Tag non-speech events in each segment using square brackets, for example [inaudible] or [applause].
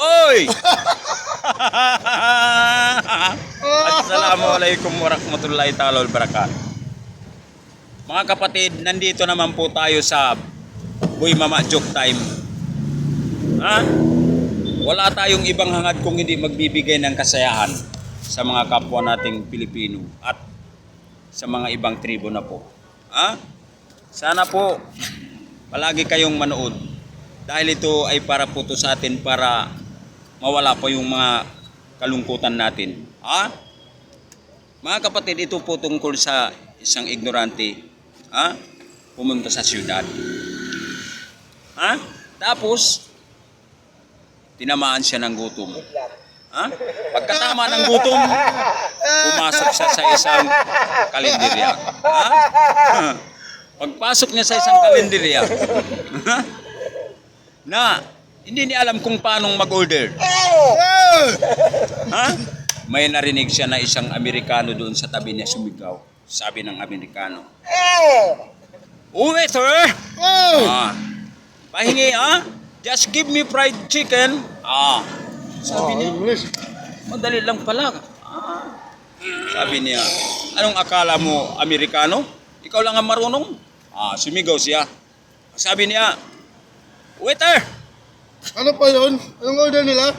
Oy! [laughs] Assalamualaikum warahmatullahi ta'ala wabarakatuh. Mga kapatid, nandito naman po tayo sa Boy Mama Joke Time. Ha? Wala tayong ibang hangad kung hindi magbibigay ng kasayahan sa mga kapwa nating Pilipino at sa mga ibang tribo na po. Ha? Sana po palagi kayong manood dahil ito ay para po to sa atin para mawala po yung mga kalungkutan natin. Ha? Mga kapatid, ito po tungkol sa isang ignorante. Ha? Pumunta sa syudad. Ha? Tapos, tinamaan siya ng gutom. Ha? Pagkatama ng gutom, pumasok siya sa isang kalenderya. Ha? Pagpasok niya sa isang kalenderya, [laughs] na hindi niya alam kung paanong mag-order. [laughs] Ha? May narinig siya na isang Amerikano doon sa tabi niya sumigaw. Sabi ng Amerikano, Oh, waiter! Ah, pahingi ah? Just give me fried chicken. Ah, sabi niya, madali lang pala. Ah, sabi niya, anong akala mo, Amerikano? Ikaw lang ang marunong? Ah, sumigaw siya. Sabi niya, waiter, Ano pa yun? Anong order nila?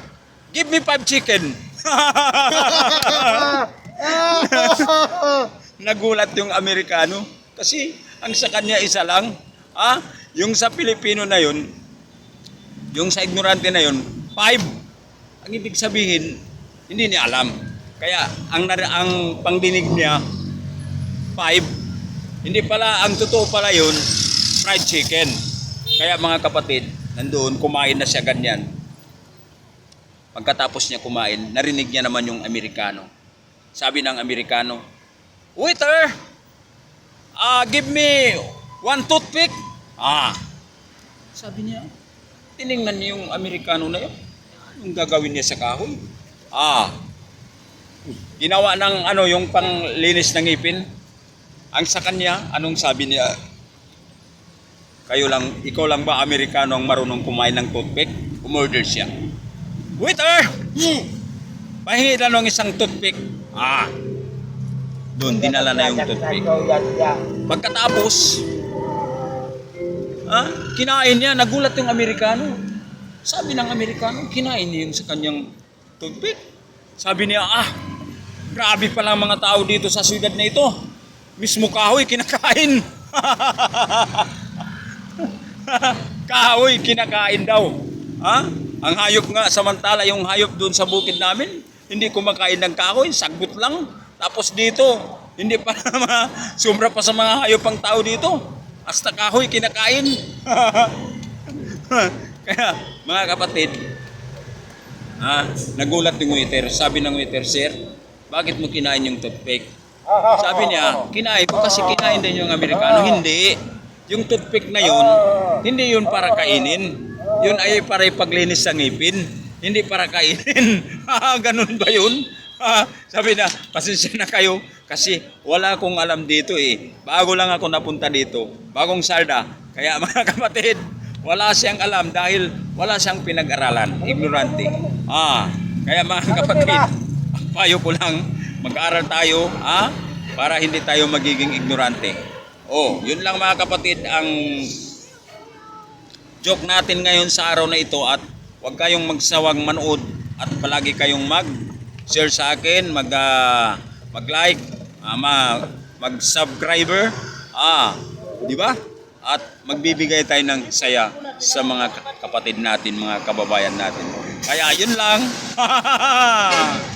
give me five chicken. [laughs] Nagulat yung Amerikano kasi ang sa kanya isa lang. Ah, yung sa Pilipino na yun, yung sa ignorante na yun, five. Ang ibig sabihin, hindi niya alam. Kaya ang ang pangdinig niya, five. Hindi pala, ang totoo pala yun, fried chicken. Kaya mga kapatid, nandoon, kumain na siya ganyan. Pagkatapos niya kumain, narinig niya naman yung Amerikano. Sabi ng Amerikano, Waiter, ah give me one toothpick. Ah, sabi niya, tiningnan niya yung Amerikano na yun. Anong gagawin niya sa kahoy? Ah, ginawa ng ano, yung panglinis ng ngipin. Ang sa kanya, anong sabi niya? Kayo lang, ikaw lang ba Amerikano ang marunong kumain ng toothpick? Umorder siya. Waiter! Pahingi na ng isang toothpick. Ah. Doon, dinala na yung toothpick. Pagkatapos, ah, kinain niya, nagulat yung Amerikano. Sabi ng Amerikano, kinain niya yung sa kanyang toothpick. Sabi niya, ah, grabe pala mga tao dito sa syudad na ito. Mismo kahoy, kinakain. [laughs] [laughs] kahoy, kinakain daw. Ha? Ang hayop nga, samantala yung hayop doon sa bukid namin, hindi kumakain ng kahoy, sagot lang. Tapos dito, hindi pa [laughs] mga, sumra pa sa mga hayop ang tao dito. Hasta kahoy, kinakain. [laughs] Kaya, mga kapatid, ah, nagulat yung waiter. Sabi ng waiter, Sir, bakit mo kinain yung toothpick? Sabi niya, kinain ko kasi kinain din yung Amerikano. Hindi. Yung toothpick na yun, hindi yun para kainin. Yun ay para ipaglinis sa ngipin. Hindi para kainin. [laughs] Ganun ba yun? Sabi na, pasensya na kayo kasi wala akong alam dito eh. Bago lang ako napunta dito. Bagong sarda. Kaya [laughs] mga kapatid, wala siyang alam dahil wala siyang pinag-aralan. Ignorante. Ah, kaya mga kapatid, ang [laughs] payo ko lang, mag-aral tayo, ah, para hindi tayo magiging ignorante. Oh, yun lang mga kapatid ang joke natin ngayon sa araw na ito at huwag kayong magsawang manood at palagi kayong mag-share sa akin, mag ah, mag-like, ma- mag-subscriber, ah, di ba? At magbibigay tayo ng saya sa mga kapatid natin, mga kababayan natin. Kaya yun lang. [laughs]